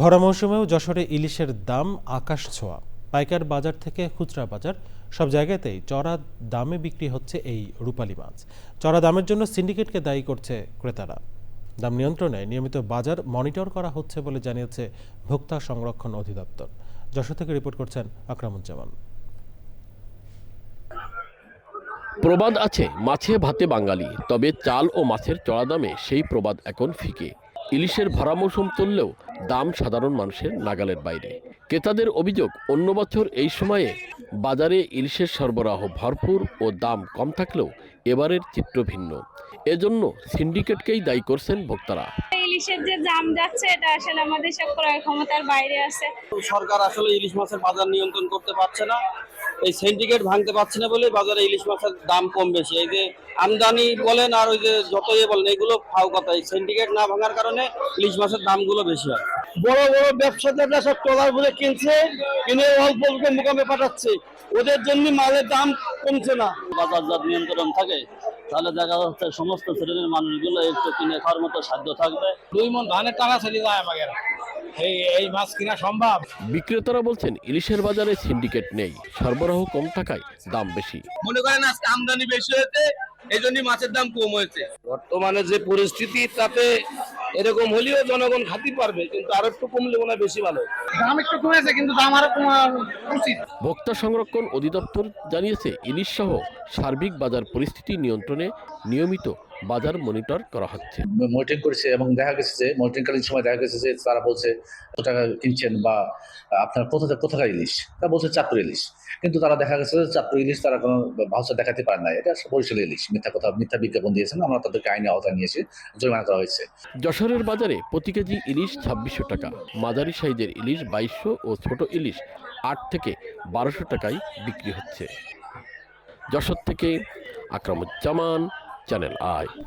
ভরা মৌসুমেও যশোরে ইলিশের দাম আকাশ ছোঁয়া। পাইকার বাজার থেকে খুচরা বাজার, সব জায়গাতেই চড়া দামে বিক্রি হচ্ছে এই রূপালী মাছ। চড়া দামের জন্য সিন্ডিকেটকে দায়ী করছে ক্রেতারা। দাম নিয়ন্ত্রণে নিয়মিত বাজার মনিটর করা হচ্ছে বলে জানিয়েছে ভোক্তা সংরক্ষণ অধিদপ্তর। যশোর থেকে রিপোর্ট করছেন আকরামুজ্জামান। প্রবাদ আছে মাছে ভাতে বাঙালি, তবে চাল ও মাছের চড়া দামে সেই প্রবাদ এখন ফিকে। ইলিশের ভরা মৌসুম চললেও দাম সাধারণ মানুষের নাগালের বাইরে। ক্রেতাদের অভিযোগ অন্য বছর এই সময়ে বাজারে ইলিশের সরবরাহ ভরপুর ও দাম কম থাকলেও এবারের চিত্র ভিন্ন। এজন্য সিন্ডিকেটকেই দায়ী করছেন ভোক্তারা। ইলিশের যে দাম যাচ্ছে এটা আসলে আমাদের সব ক্রয় ক্ষমতার বাইরে আছে। সরকার আসলে ইলিশ মাছের বাজার নিয়ন্ত্রণ করতে পারছে না। এই সিন্ডিকেট ভাঙতে পারছে না বলে বাজারে ইলিশ মাছের দাম কম বেশি। এই যে আমদানি বলেন আর ওই যে যত ইয়ে বলেন এগুলো ফাও কথা। এই সিন্ডিকেট না ভাঙার কারণে ইলিশ মাছের দামগুলো বেশি হয়। বড় বড় ব্যবসাদাররা সব ট্রলার ভরে কিনছে কিনে অল্প অল্প মুকামে পাঠাচ্ছে। ওদের জন্য মালের দাম কমছে না। বাজার যার নিয়ন্ত্রণ থাকে তাহলে দেখা যাচ্ছে সমস্ত শ্রেণির মানুষগুলো একটু কিনে খাওয়ার মতো সাধ্য থাকবে। দুই মন ধানের টাকা চলে যায় আমাদের। এই এই মাছ কিনা সম্ভব? বিক্রেতারা বলছেন ইলিশের বাজারে সিন্ডিকেট নেই সরবরাহ কম থাকায় দাম বেশি। মনে করেন আজকে আমদানি বেশি হয়েছে এই জন্যই মাছের দাম কম হয়েছে। বর্তমানে যে পরিস্থিতি তাতে এরকম হলেও জনগণ খাতি পারবে কিন্তু আর একটু কমলে মনে হয় বেশি ভালো দাম একটু কমেছে কিন্তু দাম আরও কমা উচিত। ভোক্তা সংরক্ষণ অধিদপ্তর জানিয়েছে ইলিশ সহ সার্বিক বাজার পরিস্থিতি নিয়ন্ত্রণে নিয়মিত বাজার মনিটর করা হচ্ছে। মনিটরিং করেছে এবং দেখা গেছে যে মনিটরিংকালীন সময় দেখা গেছে যে তারা বলছে কত টাকা কিনছেন বা আপনার কোথা কোথাকার ইলিশ? তা বলছে চাঁদপুর ইলিশ। কিন্তু তারা দেখা গেছে যে চাঁদপুর ইলিশ তারা কোনো ভাষা দেখাতে পারে না এটা বরিশাল ইলিশ। মিথ্যা কথা মিথ্যা বিজ্ঞাপন দিয়েছেন। আমরা তাদেরকে আইনে আওতায় নিয়েছি জরিমানা করা হয়েছে। যশোরের বাজারে প্রতি কেজি ইলিশ ছাব্বিশশো টাকা মাঝারি সাইজের ইলিশ বাইশশো ও ছোট ইলিশ আট থেকে বারোশো টাকায় বিক্রি হচ্ছে। যশোর থেকে আকরামুজ্জামান চ্যানেল আই